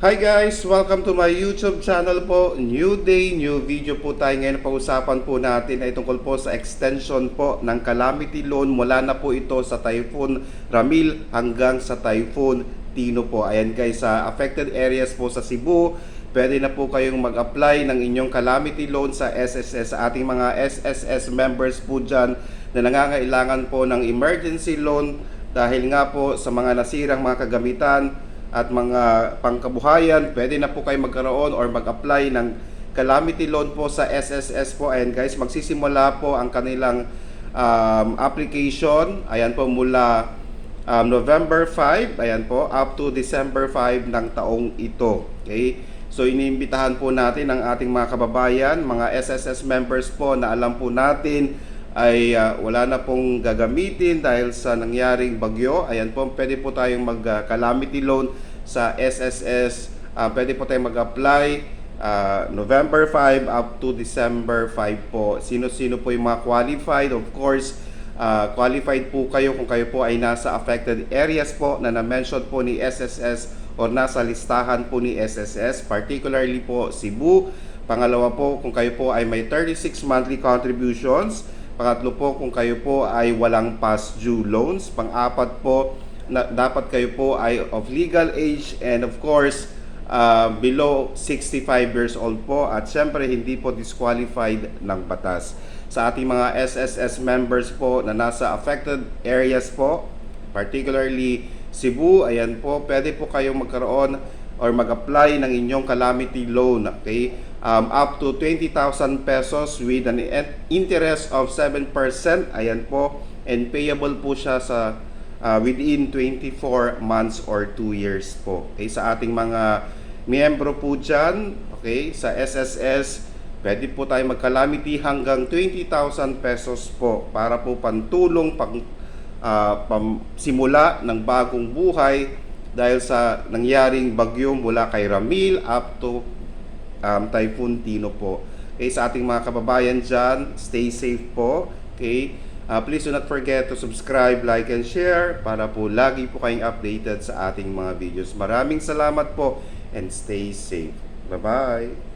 Hi guys! Welcome to my YouTube channel po. New day, new video po tayo ngayon. Pag-usapan po natin ay tungkol po sa extension po ng calamity loan mula na po ito sa Typhoon Ramil hanggang sa Typhoon Tino po. Ayan guys, sa affected areas po sa Cebu, pwede na po kayong mag-apply ng inyong calamity loan sa SSS. Sa ating mga SSS members po dyan na nangangailangan po ng emergency loan dahil nga po sa mga nasirang mga kagamitan at mga pangkabuhayan, pwede na po kayo magkaroon or mag-apply ng calamity loan po sa SSS po. Ayan guys, magsisimula po ang kanilang um, application. Ayan po mula um, November 5, ayan po, up to December 5 ng taong ito. Okay? So iniimbitahan po natin ang ating mga kababayan, mga SSS members po na alam po natin ay ah, wala na pong gagamitin dahil sa nangyaring bagyo. Ayan po, pwede po tayong mag-calamity loan sa SSS. Ah, pwede po tayong mag-apply ah, November 5 up to December 5 po. Sino-sino po yung mga qualified? Of course, ah, qualified po kayo kung kayo po ay nasa affected areas po na na-mention po ni SSS or nasa listahan po ni SSS, particularly po Cebu. Pangalawa po, kung kayo po ay may 36 monthly contributions. Pangatlo po, kung kayo po ay walang past due loans. Pang-apat po, na, dapat kayo po ay of legal age and of course, uh, below 65 years old po. At syempre, hindi po disqualified ng batas. Sa ating mga SSS members po na nasa affected areas po, particularly Cebu, ayan po, pwede po kayong magkaroon or mag-apply ng inyong calamity loan, okay? Um, up to 20,000 pesos with an in- interest of 7%, ayan po, and payable po siya sa uh, within 24 months or 2 years po. Okay, sa ating mga miyembro po dyan, okay, sa SSS, pwede po tayo mag-calamity hanggang 20,000 pesos po para po pantulong pang ah, pam- simula ng bagong buhay dahil sa nangyaring bagyo mula kay Ramil up to um, Typhoon Tino po. Okay, sa ating mga kababayan dyan, stay safe po. Okay, Ah, please do not forget to subscribe, like, and share para po lagi po kayong updated sa ating mga videos. Maraming salamat po and stay safe. Bye-bye!